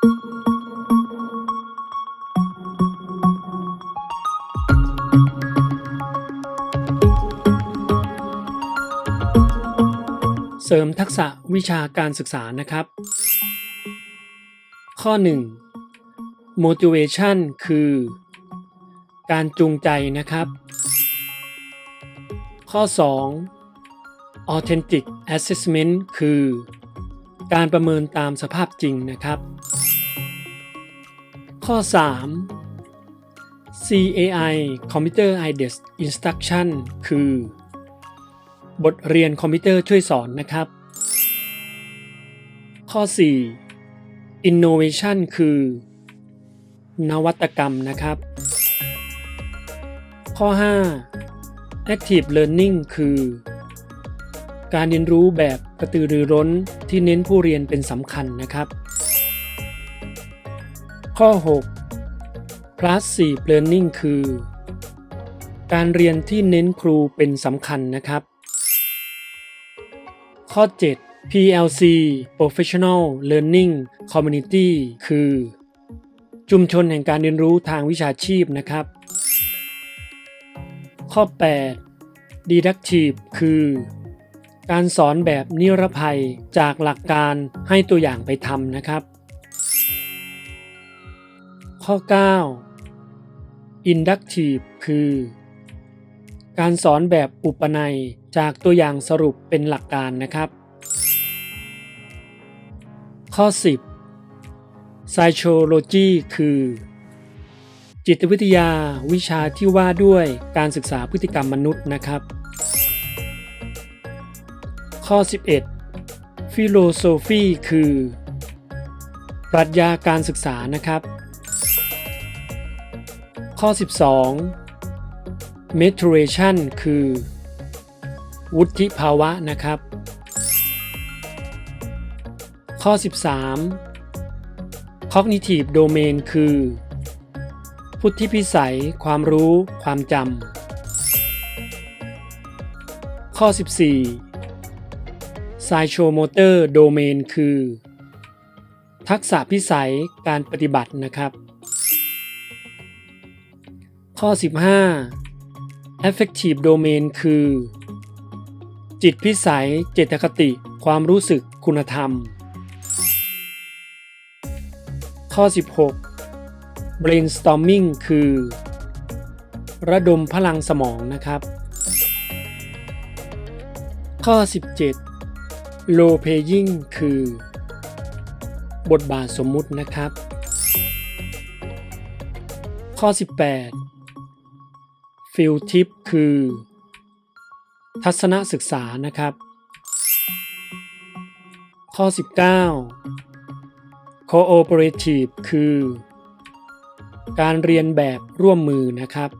เสริมทักษะวิชาการศึกษานะครับ ข้อ 1. motivation คือ การจูงใจนะครับ ข้อ 2. authentic assessment คือ การประเมินตามสภาพจริงนะครับ ข้อ 3. CAI Computer IDES Instruction คือ บทเรียนคอมพิวเตอร์ช่วยสอนนะครับ ข้อ 4. innovation คือ นวัตกรรมนะครับ ข้อ 5. active learning คือ การเรียนรู้แบบกระตือรือร้นที่เน้นผู้เรียนเป็นสำคัญนะครับ ข้อ 6. passive learning คือ การเรียนที่เน้นครูเป็นสำคัญนะครับ ข้อ 7 PLC Professional Learning Community คือ ชุมชนแห่งการเรียนรู้ทางวิชาชีพนะครับ ข้อ 8 Deductive คือ การสอนแบบนิรภัยจากหลักการให้ตัวอย่างไปทำนะครับ ข้อ 9 Inductive คือ การสอนแบบอุปนัยจากตัวอย่างสรุปเป็นหลักการนะครับ ข้อ 10 Psychology คือ จิตวิทยาวิชาที่ว่าด้วยการศึกษาพฤติกรรมมนุษย์นะครับ ข้อ 11 Philosophy คือ ปรัชญาการศึกษานะครับ ข้อ 12 maturation คือ วุฒิภาวะนะครับ ข้อ 13 cognitive domain คือ พุทธิพิสัย ความรู้ ความจำ ข้อ 14 psychomotor domain คือ ทักษะพิสัย การปฏิบัตินะครับ ข้อ 15 affective domain คือ จิตพิสัย เจตคติ ความรู้สึก คุณธรรม ข้อ 16 brainstorming คือ ระดมพลังสมองนะครับ ข้อ 17 role playing คือ บทบาทสมมุตินะครับ ข้อ 18 field tip คือ ทัศนศึกษานะครับ ข้อ 19 cooperative คือ การเรียนแบบร่วมมือนะครับ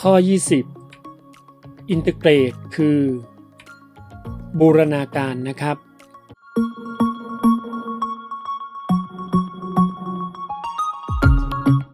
ข้อ 20 integrate คือ บูรณาการนะครับ